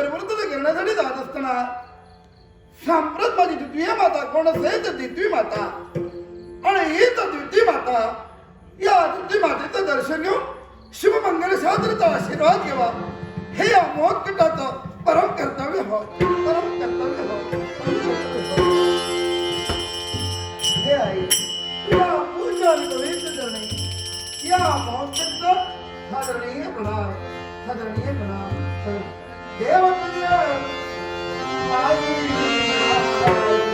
परिवर्तन करण्यासाठी जात असताना सांप्रत माझी द्वितीय माता, कोण असेल तर द्वितीय माता? आणि हीच द्वितीय माता, या द्वितीय मातेचं दर्शन घेऊन शिवमंगल शास्त्राचा आशीर्वाद घ्यावा हे या मोहकटाचं परम कर्तव्य हो, परम कर्तव्य हो हे. आई, या पूर्ण अनुभवीच करणे या मोहकटचं साधारणीय प्रणाम साधारणीय प्रणाम. देव तुझ्या आई